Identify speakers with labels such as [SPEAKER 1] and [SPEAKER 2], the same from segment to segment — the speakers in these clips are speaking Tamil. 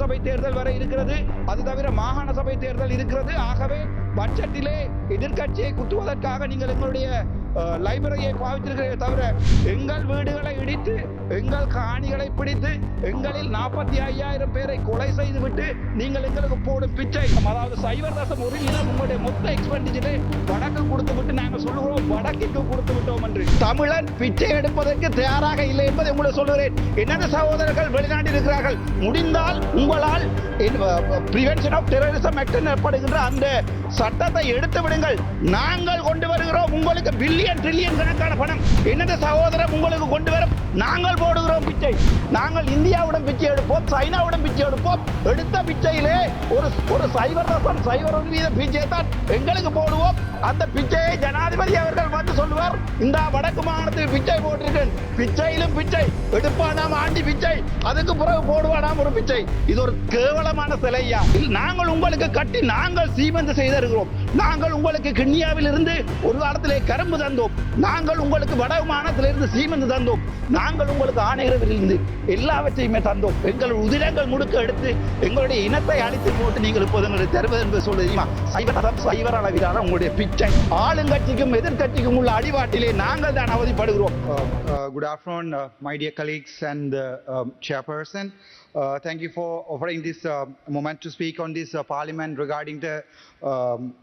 [SPEAKER 1] சபை தேர்தல் வரை இருக்கிறது. அது தவிர மாகாண சபை தேர்தல் இருக்கிறது. ஆகவே பட்ஜெட்டிலே எதிர்க்கட்சியை குத்துவதற்காக நீங்கள் எங்களுடைய லைப்ரரியை பாவித்திருக்கிறீர்கள் தவிர எங்கள் வீடுகளை இடித்து எங்கள் காணிகளை பிடித்து எங்களில் நாற்பத்தி ஐயாயிரம் பேரை கொலை செய்துவிட்டு நீங்கள் எங்களுக்கு போடும் பிச்சை அதாவது சைவர் ஒரு இனம் உங்களுடைய மொத்த எக்ஸ்பெண்டிச்சரை வடக்கு கொடுத்து விட்டு நாங்கள் சொல்லுகிறோம் வடக்கிற்கு கொடுத்து விட்டோம் என்று. தமிழன் பிச்சை எடுப்பதற்கு தயாராக இல்லை என்பதை உங்களுக்கு சொல்கிறேன் என்னென்ன சகோதரர்கள் வெளிநாட்டில் இருக்கிறார்கள்? முடிந்தால் உங்களால் பிரிவென்ஷன் ஆஃப் டெரரிசம் ஆக்ட் எனப்படுகின்ற அந்த சட்டத்தை எடுத்து விடுங்கள். நாங்கள் கொண்டு வருகிறோம் உங்களுக்கு பில்லியன் ட்ரில்லியன் கணக்கான பணம். என்னது சகோதரம் உங்களுக்கு கொண்டு வரும்? நாங்கள் போடுகிறோம் பிச்சை. நாங்கள் இந்தியாவுடன் பிச்சை எடுப்போம் சைனாவுடன் பிச்சை எடுப்போம். எடுத்த பிச்சையிலே ஒரு ஒரு சைவர் தசம் சைவர் ஒரு வீத பிச்சை தான் எங்களுக்கு போடுவோம். அந்த பிச்சையை ஜனாதிபதி அவர்கள் வந்து சொல்லுவார். இந்த வடக்கு மாகாணத்தில் பிச்சை போட்டிருக்கேன். பிச்சையிலும் பிச்சை. எடுப்பானாம் ஆண்டி பிச்சை. அதுக்கு பிறகு போடுவானாம் ஒரு பிச்சை. இது ஒரு கேவலமான சிலையா? நாங்கள் உங்களுக்கு கட்டி நாங்கள் சீமந்து செய்திருக்கிறோம். நாங்கள் உங்களுக்கு கிண்ணியாவில் இருந்து ஒரு காலத்திலே கரும்பு தந்தோம். நாங்கள் உங்களுக்கு வடமானத்திலிருந்து சீமந்து தந்தோம். நாங்கள் உங்களுக்கு ஆணையரவிலிருந்து எல்லாவற்றையுமே தந்தோம். எங்கள் உதிரங்கள் முடுக்க எடுத்து எங்களுடைய இனத்தை அழித்து போட்டு நீங்கள் இப்போது எங்களுக்கு தருவது என்று சொல்லுதீமா சைவரம் சைவர அளவிலான உங்களுடைய பிச்சை. ஆளுங்கட்சிக்கும் எதிர்க்கட்சிக்கும் உள்ள அடிவாட்டிலே நாங்கள் தான் அவதிப்படுகிறோம்.
[SPEAKER 2] Good afternoon my dear colleagues and dear uh, um, chairperson. Uh, Thank you for offering this uh, moment to speak on this uh, parliament regarding the um,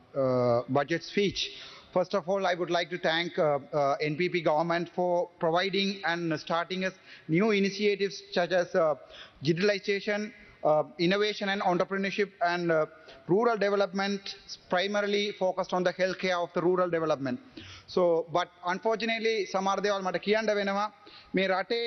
[SPEAKER 2] budget speech. First of all, I would like to thank uh, uh, NPP government for providing and starting us new initiatives such as uh, digitalization, uh, innovation and entrepreneurship and uh, rural development primarily focused on the healthcare of the rural development. So, but unfortunately, සමහර දේවල් මට කියන්න වෙනවා මේ රටේ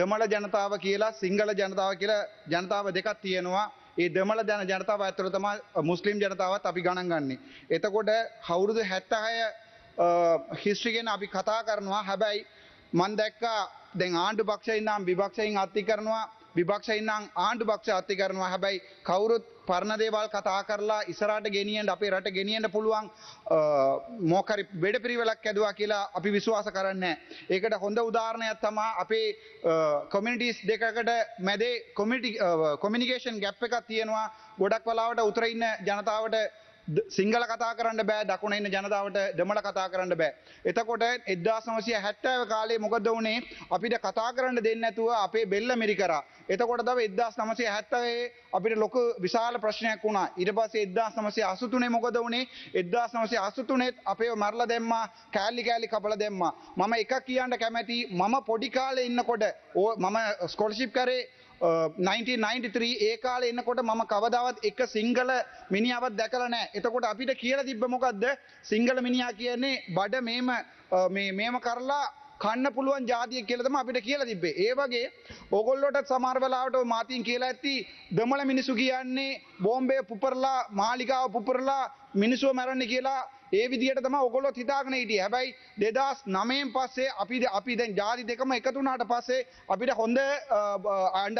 [SPEAKER 2] දෙමළ ජනතාව කියලා සිංහල ජනතාව කියලා ජනතාව දෙකක් තියෙනවා. ඒ දෙමළ ජන ජනතාව ඇතුළ තමයි මුස්ලිම් ජනතාවත් අපි ගණන් ගන්නේ. එතකොට අවුරුදු 76 හිස්ට්‍රි ගැන අපි කතා කරනවා. හැබැයි මන් දැක්කා දැන් ආණ්ඩු පක්ෂයෙන් නම් විපක්ෂයෙන් අත්ති කරනවා විපක්ෂයෙන් නම් ආණ්ඩු පක්ෂ අත්ති කරනවා හැබැයි කවුරුත් පරණ දේවල් කතා කරලා ඉස්සරහට ගෙනියන්න අපේ රට ගෙනියන්න පුළුවන් මොකරි වැඩ පිළිවෙලක් ඇදුවා කියලා අපි විශ්වාස කරන්නේ නැහැ. ඒකට හොඳ උදාහරණයක් තමයි අපේ කොමියුනිටිස් දෙකකට මැදේ කොමියුනිටි කොමියුනිකේෂන් ගැප් එකක් තියෙනවා. ගොඩක් වෙලාවට උතර ඉන්න ජනතාවට ද- සිංහල කතා කරන්න බෑ දකුණ ඉන්න ජනතාවට දෙමළ කතා කරන්න බෑ. එතකොට එදදාස් නවසිය හැත්තෑව කාලේ මොකද වුණේ අපිට කතා කරන්න දෙන්න ඇතුව අපේ බෙල්ල මිරි කර. එතකොට දව එදදාස් නමසේ හැත්තවේ අපිට ලොක විශාල ප්‍රශ්නයක් වුණා ඉට පසේ එදදාස් නමසේ අසුතුනේ මොකද වුණේ එදදාස් නමසේ අසුතුනෙත් අපේ මරල දෙම්මා කෑල්ලි කෑලි කපල දෙම්මා. මම එක කියන්න කැමැති මම පොඩිකාල ඉන්නකොට ඕ මම ස්කොලශිප් කරේ 1993 ඒ කාලේ එන්නකොට මම කවදාවත් එක සිංගල මිනිියාවත් දැකලා නෑ. එතකොට අපිට කියලා තිබ්බ මොකද්ද? සිංගල මිනිහා කියන්නේ බඩ මේම අ, මේ මේම කරලා කන්න පුළුවන් ජාතිය කියලා තමයි අපිට කියලා තිබ්බේ. ඒ වගේ ඕගොල්ලෝට සමහර වෙලාවට ඔය මාතින් කියලා ඇති දෙමළ මිනිසු කියන්නේ බෝම්බේ පුපුරලා මාලිගාව පුපුරලා මිනිස්සුව මැරන්නේ කියලා ඒ විදිහට තමයි ඔයගොල්ලෝ හිතාගෙන හිටියේ. හැබැයි 2009න් පස්සේ අපි අපි දැන් ජාති දෙකම එකතු වුණාට පස්සේ අපිට හොඳ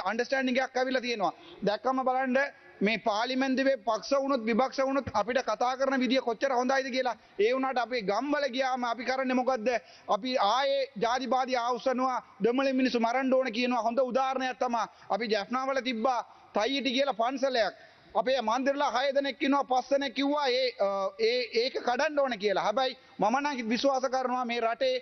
[SPEAKER 2] අන්ඩර්ස්ටෑන්ඩින්ග් එකක් ඇවිල්ලා තියෙනවා. දැක්කම බලන්න මේ පාලිමෙන්දුවේ පක්ෂ වුණොත් විපක්ෂ වුණොත් අපිට කතා කරන විදිය කොච්චර හොඳයිද කියලා ඒ වුණාට අපේ ගම්වල ගියාම අපි කරන්නේ මොකද්ද අපි ආයේ ජාතිවාදී ආවුස්සනවා දෙමළ මිනිස්සු මරන්න ඕන කියනවා හොඳ උදාහරණයක් තමයි අපි ජැෆ්නාවල තිබ්බා තයියිටි කියලා පන්සලයක් අපේ මන්දිරලා හය දෙනෙක් ඉන්නවා පස් දෙනෙක් කිව්වා ඒ අ, ඒ ඒක කඩන්න ඕන කියලා. හැබැයි මම නම් විශ්වාස කරනවා මේ රටේ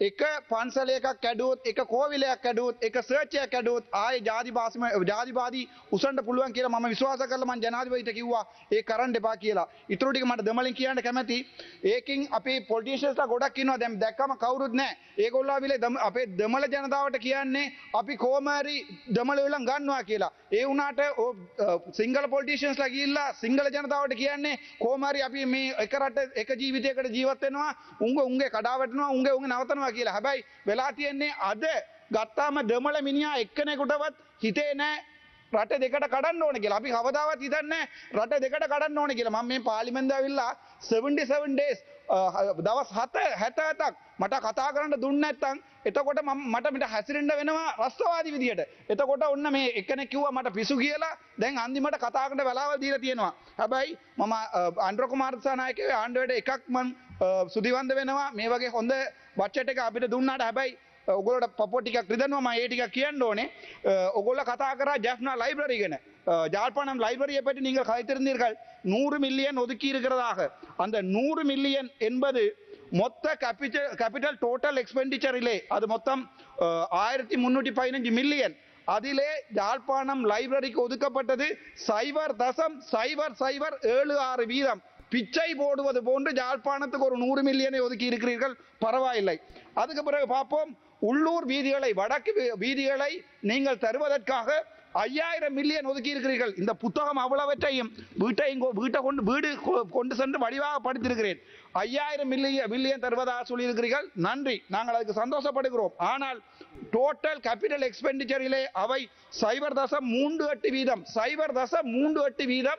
[SPEAKER 2] එක පන්සලයකක් කැඩුවොත් එක කෝවිලයක් කැඩුවොත් එක සර්ච්චයක් කැඩුවොත් ආයේ ජාතිවාසම ජාතිවාදී උසන්ට පුළුවන් කියලා මම විශ්වාස කරලා මම ජනාධිපතිට කිව්වා ඒ කරන්න එපා කියලා. ඊටු ටික මට දෙමළෙන් කියන්න කැමැති. ඒකින් අපේ පොලිටිෂියන්ස්ලා ගොඩක් ඉන්නවා දැන් දැක්කම කවුරුත් නැහැ. ඒගොල්ලෝ ආවිලේ දම- අපේ දෙමළ ජනතාවට කියන්නේ අපි කොහොම හරි දෙමළ වෙලන් ගන්නවා කියලා. ඒ වුණාට ඕ, අ, සිංගල පොලිටිෂියන්ස්ලා ගිහිල්ලා සිංගල ජනතාවට කියන්නේ කොහොම හරි අපි මේ එක රට එක ජීවිතයකට ජීවත් වෙනවා උංග උංගේ කඩා වැටෙනවා උංගේ උංගේ නවතනවා කියලා. හැබැයි වෙලා තියෙන්නේ අද ගත්තාම දෙමළ මිනිහා එක්කෙනෙකුටවත් හිතේ නැහැ රට දෙකට කඩන්න ඕන කියලා අපි කවදාවත් හිතන්නේ රට දෙකට කඩන්න ඕන කියලා මම මේ පාර්ලිමේන්තුව ඇවිල්ලා 77 days අ, දවස් 7 77ක් මට කතා කරන්න දුන්නේ නැත්නම් එතකොට මම මට මෙට හැසිරෙන්න වෙනවා රස්තවාදී විදියට. එතකොට ඔන්න මේ එක්කෙනෙක් කිව්වා මට පිසු කියලා දැන් අන්තිමට කතා කරන්න වෙලාවල් දීලා තියෙනවා. හැබැයි මම අන්ඩ්‍ර කුමාර දිසානායකගේ ආණ්ඩුවට එකක් මං අ, සුදිවන්ද වෙනවා මේ වගේ හොඳ බච්චට් එක අපිට දුන්නාට හැබැයි ඔගොලට පො ටික රිදනවා ඒ ටික කියන්න ඕනේ ඔගොල්ල කතා කර ජැ්නා ලයිබ්‍රරි ගෙන அஹ், யாழ்ப்பாணம் லைப்ரரியை பற்றி நீங்கள் கதைத்திருந்தீர்கள் நூறு மில்லியன் ஒதுக்கி இருக்கிறதாக அந்த நூறு மில்லியன் என்பது மொத்த கேபிட்டல் கேபிட்டல் டோட்டல் எக்ஸ்பெண்டிச்சரிலே அது மொத்தம் ஆயிரத்தி முன்னூற்றி பதினஞ்சு மில்லியன் அதிலே யாழ்ப்பாணம் லைப்ரரிக்கு ஒதுக்கப்பட்டது சைபர் தசம் சைபர் சைபர் ஏழு ஆறு வீதம் பிச்சை போடுவது போன்று யாழ்ப்பாணத்துக்கு ஒரு நூறு மில்லியனை ஒதுக்கி இருக்கிறீர்கள். பரவாயில்லை. அதுக்கு பிறகு பார்ப்போம். உள்ளூர் வீதிகளை வடக்கு வீ- வீதிகளை நீங்கள் தருவதற்காக ஐயாயிரம் மில்லியன் ஒதுக்கி இருக்கிறீர்கள். இந்த புத்தகம் அவ்வளவற்றையும் வீட்டையும் கொ- வீட்டை கொண்டு வீடு கொ- கொண்டு சென்று வடிவாக படித்திருக்கிறேன். ஐயாயிரம் மில்லியன் மில்லியன் தருவதாக சொல்லியிருக்கிறீர்கள். நன்றி. நாங்கள் அதுக்கு சந்தோஷப்படுகிறோம். ஆனால் டோட்டல் கேபிட்டல் எக்ஸ்பெண்டிச்சரிலே அவை சைபர் தசம் மூன்று எட்டு வீதம். சைபர் தசம் மூன்று எட்டு வீதம்.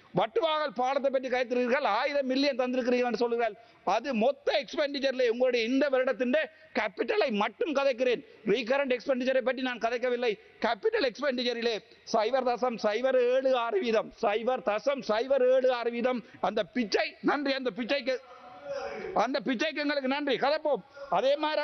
[SPEAKER 2] வட்டுவாகல் பாடத்தை பற்றி கைத்திருக்கிறீர்கள் ஆயிரம் மில்லியன் தந்திருக்கிறீர்கள் என்று சொல்லுங்கள். அது மொத்த எக்ஸ்பெண்டிச்சர்ல உங்களுடைய இந்த வருடத்தின் கேபிட்டலை மட்டும் கதைக்கிறேன். ரீகரண்ட் எக்ஸ்பெண்டிச்சரை பற்றி நான் கதைக்கவில்லை. கேபிட்டல் எக்ஸ்பெண்டிச்சரிலே சைவர் தசம் சைவர் ஏழு ஆறு வீதம் சைவர் தசம் சைவர் ஏழு ஆறு வீதம் அந்த பிச்சை நன்றி. அந்த பிச்சைக்கு அந்த பிச்சைக்கு எங்களுக்கு நன்றி. கதைப்போம். அதே மாதிரி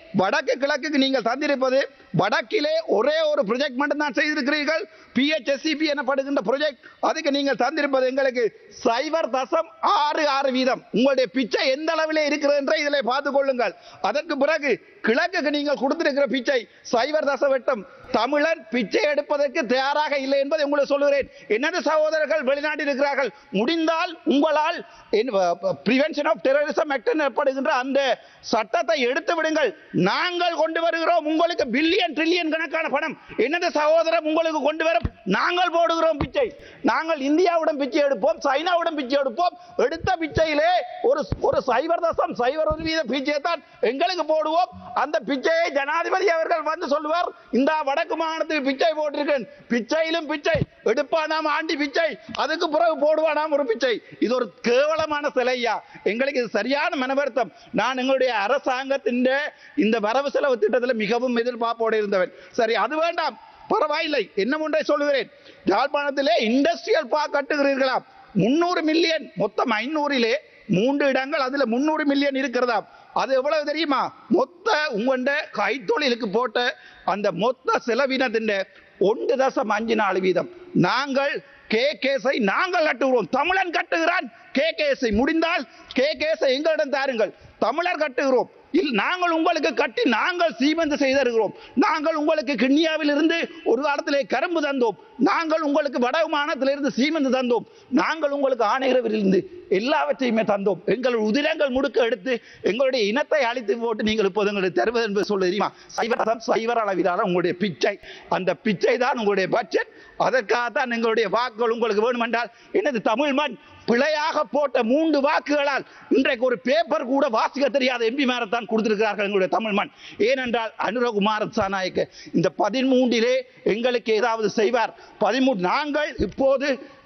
[SPEAKER 2] வடக்கு கிழக்குக்கு நீங்கள் தந்திருப்பது வடக்கிலே ஒரே ஒரு ப்ரொஜெக்ட் மட்டும் தான் செய்திருக்கிறீர்கள் பிஹெச்எஸ்சிபி எனப்படுகின்ற ப்ரொஜெக்ட் அதுக்கு நீங்கள் தந்திருப்பது எங்களுக்கு சைபர் தசம் ஆறு ஆறு வீதம். உங்களுடைய பிச்சை எந்த அளவிலே இருக்கிறது என்று இதில் பார்த்துக் கொள்ளுங்கள். அதற்கு பிறகு கிழக்குக்கு நீங்கள் கொடுத்திருக்கிற பிச்சை சைபர் தசம் வெட்டம் தமிழர் பிச்சை எடுப்பதற்கு தயாராக இல்லை என்பதை உங்களுக்கு சொல்லுகிறேன். எனது சகோதரர்கள் வெளிநாட்டில் இருக்கிறார்கள்? முடிந்தால் உங்களால் பிரிவென்ஷன் ஆஃப் டெரரிசம் ஆக்ட் எனப்படுகின்ற அந்த சட்டத்தை எடுத்து விடுங்கள். நாங்கள் கொண்டு வருகிறோம் உங்களுக்கு பில்லியன் ட்ரில்லியன் கணக்கான பணம். எனது சகோதரம் உங்களுக்கு கொண்டு வரும்? நாங்கள் போடுகிறோம் பிச்சை. நாங்கள் இந்தியாவுடன் பிச்சை எடுப்போம் சைனாவுடன் பிச்சை எடுப்போம். எடுத்த பிச்சையிலே சைவர் தசம் சைவர் ஒரு வீத பிச்சையை தான் எங்களுக்கு போடுவோம். அந்த பிச்சையை ஜனாதிபதி அவர்கள் வந்து சொல்லுவார். இந்த வடக்கு மாகாணத்துக்கு பிச்சை போட்டிருக்கேன். பிச்சையிலும் பிச்சை. எடுப்பானாம் ஆண்டி பிச்சை. அதுக்கு பிறகு போடுவானாம் ஒரு பிச்சை. இது ஒரு கேவலமான சிலையா? எங்களுக்கு இது சரியான மனவருத்தம். நான் எங்களுடைய அரசாங்கத்தின் இந்த வரவு செலவு திட்டத்தில் மிகவும் எதிர்பார்ப்போடு இருந்தவன். சரி அது வேண்டாம். பரவாயில்லை. என்ன ஒன்றை சொல்லுகிறேன்? யாழ்ப்பாணத்திலே இண்டஸ்ட்ரியல் பார்க் கட்டுகிறீர்களாம். முன்னூறு மில்லியன் மொத்தம் ஐநூறிலே மூன்று இடங்கள் அதுல முன்னூறு மில்லியன் இருக்கிறதா? அது எவ்வளவு தெரியுமா? மொத்த உங்கண்ட கைத்தொழிலுக்கு போட்ட அந்த மொத்த செலவினத்தின் ஒன்று தசம் அஞ்சு நாலு வீதம். நாங்கள் கே கேஸை நாங்கள் கட்டுகிறோம். தமிழன் கட்டுகிறான். கே கேஸை முடிந்தால் கே கேஸை எங்களிடம் தாருங்கள். தமிழர் கட்டுகிறோம். நாங்கள் உங்களுக்கு கட்டி நாங்கள் சீமந்து செய்திருக்கிறோம். நாங்கள் உங்களுக்கு கிண்ணியாவில் இருந்து ஒரு காலத்திலே கரும்பு தந்தோம். நாங்கள் உங்களுக்கு வடமானத்திலிருந்து சீமந்து தந்தோம். நாங்கள் உங்களுக்கு ஆணையிறவிலிருந்து எல்லாவற்றையுமே தந்தோம். எங்கள் உதிரங்கள் முடுக்க எடுத்து எங்களுடைய இனத்தை அழித்து போட்டு நீங்கள் இப்போது எங்களுக்கு தருவது என்பது சொல்ல தெரியுமா? சைவரதம் சைவர அளவிலான உங்களுடைய பிச்சை. அந்த பிச்சை தான் உங்களுடைய பட்ஜெட் அதற்காகத்தான் எங்களுடைய வாக்குகள் உங்களுக்கு வேணுமென்றால் எனது தமிழ் மண் பிழையாக போட்ட மூன்று வாக்குகளால் இன்றைக்கு ஒரு பேப்பர் கூட வாசிக்க தெரியாத எம்பி தான் கொடுத்திருக்கிறார்கள் எங்களுடைய தமிழ் மண். ஏனென்றால் அனுரகுமார சாநாயக்க இந்த பதிமூன்றிலே எங்களுக்கு ஏதாவது செய்வார். பதிமூன்று நாங்கள் இப்போது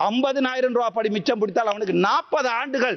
[SPEAKER 2] ஐம்பதினாயிரம் ரூபா படி மிச்சம் பிடித்தால் அவனுக்கு நாற்பது ஆண்டுகள்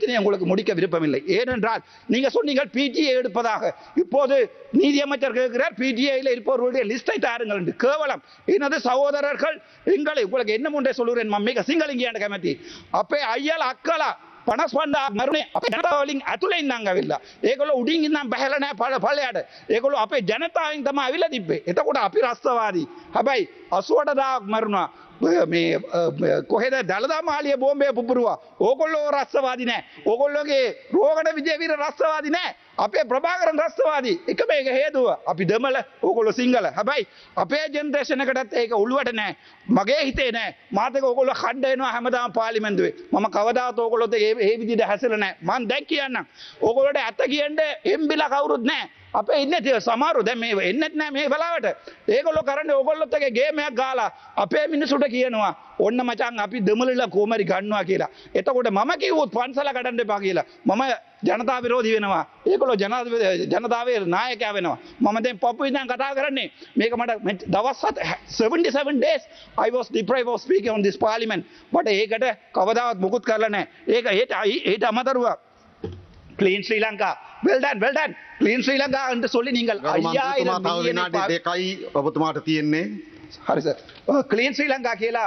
[SPEAKER 2] பிரச்சனையை உங்களுக்கு முடிக்க விருப்பமில்லை. ஏனென்றால் நீங்கள் சொன்னீங்கள் பிடிஏ எடுப்பதாக. இப்போது நீதியமைச்சர் கேட்கிறார் பிடிஐயில் இருப்பவர்களுடைய லிஸ்டை தாருங்கள் என்று. கேவலம். எனது சகோதரர்கள் எங்களை உங்களுக்கு என்ன முன்னே சொல்லுகிறேன் மிக சிங்களிங்கியான கமிட்டி. அப்பே ஐயல் அக்கலா ಪಣಸ್ಪಂದ ಮರುಣೆ ಅಪೆ ಜನತಾ ಅವಲಿಂಗ್ ಅತುಲೆ ಇಂದಂಗವಿಲ್ಲ ಏಗಲು ಉಡಿಂಗ್ ಇಂದ ಬಹಳನೆ ಪಳ ಪಳೆಯಾಡೆ කොහෙද? දළදා මාලිය බෝම්බය පුපුරුවා. ඕකොල්ලෝ රස්සවාදි නෑ. ඕකොල්ලෝගේ රෝගණ විජයවීර රස්සවාදි නෑ. අපේ ප්‍රභාකරන් රස්සවාදී. එක මේක හේතුව. අපි දෙමල ඕකොල්ලො සිංහල. හැබැයි අපේ ජෙන්දේශනකටත් ඒක උළුවට නෑ. මගේ හිතේ නෑ. මාතක ඔකොල්ල කණ්ඩයනවා හැමදාම පාලිමෙන්දුවේ මම කවදාත් ඕකොලොත් ඒ ඒ විදිහට හැසිර නෑ. මන් දැක් කියන්නම්. ඕකොලට ඇත්ත කියන්න එම්බිලා කවුරුත් නෑ. අපේ ඉන්න තිය සමාරු දැ මේ එන්නෙත් නෑ මේ බලාවට ඒකොල්ලො කරන්න ඔකොල්ලොත්තගේ ගේමයක් ගාලා අපේ මිනිසුට කියනවා ඔන්න මචන් අපි දෙමලල කෝමරි ගන්නවා කියලා. එතකොට මම කිව්වොත් පන්සල කඩන්න එපා කියලා. මම ජනතා විරෝධී වෙනවා. ඒකොල ජනතාවේ නායකයා වෙනවා. මම දැන් පපු ඉඳන් කතා කරන්නේ මේක මට මෙච්- දවස් හත 77 days I was deprived of speaking on this parliament. මට ඒකට කවදාවත් මුකුත් කරලා නැහැ ඒක ඒට ඒට අමතරුව. Clean Sri Lanka Well done well done clean Sri Lanka என்று சொல்லி நீங்கள்
[SPEAKER 3] ගරු මන්ත්‍රීතුමා
[SPEAKER 2] ஐயாயிரம்
[SPEAKER 3] තව
[SPEAKER 2] மில்லியனை
[SPEAKER 3] විනාඩි
[SPEAKER 2] පා-
[SPEAKER 3] දෙකයි ඔබතුමාට තියෙන්නේ.
[SPEAKER 2] ஹரி சார் கிளீன் ஸ்ரீலங்கா கீழா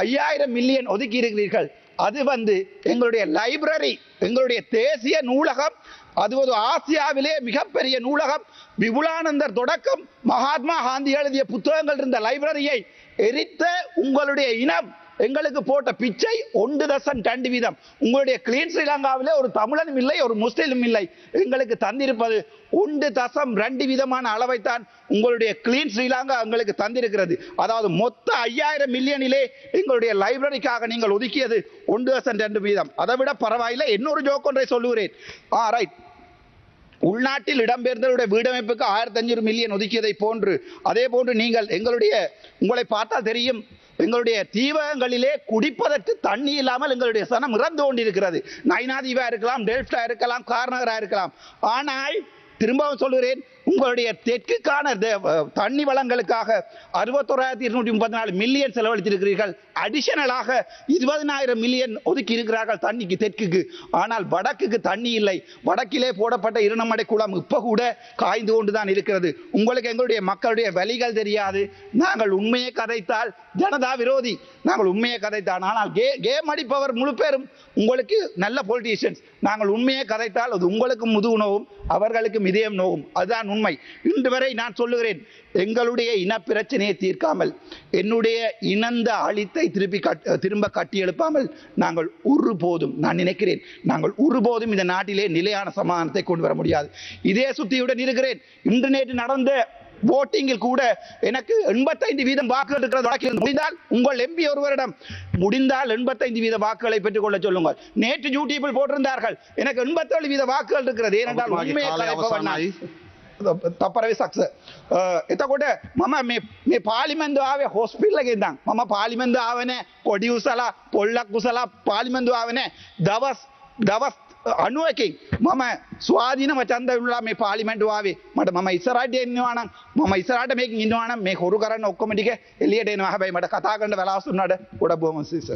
[SPEAKER 2] ஐயாயிரம் மில்லியன் ஒதுக்கி இருக்கிறீர்கள் அது வந்து எங்களுடைய லைப்ரரி எங்களுடைய தேசிய நூலகம் அது ஒரு ஆசியாவிலே மிகப்பெரிய நூலகம் விபுலானந்தர் தொடக்கம் மகாத்மா காந்தி எழுதிய புத்தகங்கள் இருந்த லைப்ரரியை எரித்த உங்களுடைய இனம் எங்களுக்கு போட்ட பிச்சை ஒன்று தசம் ரெண்டு வீதம். உங்களுடைய கிளீன் ஸ்ரீலங்காவிலே ஒரு தமிழனும் இல்லை ஒரு முஸ்லீமும் இல்லை. எங்களுக்கு தந்திருப்பது ஒன்று தசம் ரெண்டு விதமான அளவைத்தான் உங்களுடைய கிளீன் ஸ்ரீலங்கா எங்களுக்கு தந்திருக்கிறது. அதாவது மொத்த ஐயாயிரம் மில்லியனிலே எங்களுடைய லைப்ரரிக்காக நீங்கள் ஒதுக்கியது ஒன்று தசம் ரெண்டு வீதம். அதை விட பரவாயில்லை இன்னொரு ஜோக் ஒன்றை சொல்லுகிறேன். ஆ ரைட் உள்நாட்டில் இடம்பெயர்ந்தவருடைய வீடமைப்புக்கு ஆயிரத்தி அஞ்சூறு மில்லியன் ஒதுக்கியதை போன்று அதே போன்று நீங்கள் எங்களுடைய உங்களை பார்த்தால் தெரியும் எங்களுடைய தீவகங்களிலே குடிப்பதற்கு தண்ணி இல்லாமல் எங்களுடைய சனம் இறந்து கொண்டிருக்கிறது. நைனாதீவா இருக்கலாம் டெல்டா இருக்கலாம் கார்நகரா இருக்கலாம். ஆனால் திரும்பவும் சொல்கிறேன் உங்களுடைய தெற்குக்கான தண்ணி வளங்களுக்காக அறுபத்தோராயிரத்தி இருநூற்றி முப்பத்தி நாலு மில்லியன் செலவழித்திருக்கிறீர்கள். அடிஷனலாக இருபதனாயிரம் மில்லியன் ஒதுக்கி இருக்கிறார்கள் தண்ணிக்கு தெற்குக்கு. ஆனால் வடக்குக்கு தண்ணி இல்லை. வடக்கிலே போடப்பட்ட இருநமடை குளம் இப்போ கூட காய்ந்து கொண்டு தான் இருக்கிறது. உங்களுக்கு எங்களுடைய மக்களுடைய வழிகள் தெரியாது. நாங்கள் உண்மையை கதைத்தால் ஜனதா விரோதி. நாங்கள் உண்மையை கதைத்தான் ஆனால் கே கேம் அடிப்பவர் முழு பேரும் உங்களுக்கு நல்ல பொலிட்டீஷியன்ஸ் நாங்கள் உண்மையை கதைத்தால் அது உங்களுக்கும் முதுகு நோவும் அவர்களுக்கும் இதயம் நோவும். அதுதான் உண்மை. இன்று வரை நான் சொல்லுகிறேன் எங்களுடைய இன பிரச்சனையை தீர்க்காமல் என்னுடைய இனந்த அழித்தை திருப்பி கட் திரும்ப கட்டி எழுப்பாமல் நாங்கள் ஒருபோதும் நான் நினைக்கிறேன் நாங்கள் ஒருபோதும் இந்த நாட்டிலே நிலையான சமாதானத்தை கொண்டு வர முடியாது. இதே சுத்தியுடன் இருக்கிறேன். இன்று நேற்று நடந்த ஓட்டிங்கில் கூட எனக்கு எண்பத்தைந்து வீதம் வாக்குகள் இருக்கிறது வழக்கில் முடிந்தால் உங்கள் எம்பி ஒருவரிடம் முடிந்தால் எண்பத்தைந்து வீத வாக்குகளை பெற்றுக்கொள்ள சொல்லுங்கள். நேற்று யூடியூபில் போட்டிருந்தார்கள். எனக்கு எண்பத்தேழு வீத வாக்குகள் இருக்கிறது. ஏனென்றால் உண்மையை சக்ஸ் நான்.
[SPEAKER 3] ತಪ್ಪರವೇ
[SPEAKER 2] ಸಕ್ಸ ಎತ್ತಕೊಟ್ಟೆ மே பாலிமந்து ஆவே ಪಾಲಿಮಂದು ಆವೆ மம பாலிமந்து ஆவனே ಪಾಲಿಮಂದು ಆವನೆ ಕೊಡಿಯುಸಲ ಪೊಳ್ಳ ಕುಸಲ ಪಾಲಿಮಂದು தவஸ் ದವಸ್ අනුවකින් මම ස්වාධීන වචන්දරලා මේ පාලිමෙන්ට්වාවේ මට ම ඉස්සරට එන්නවානම් ම ඉස්සරට මේ ඉන්නවාන මේ හොරු කරන්න ඔක්කොමටික එලියට එනවා හැබයි මට කතා කරන්න වෙලාසුන්නට ගොඩ බොමසිස.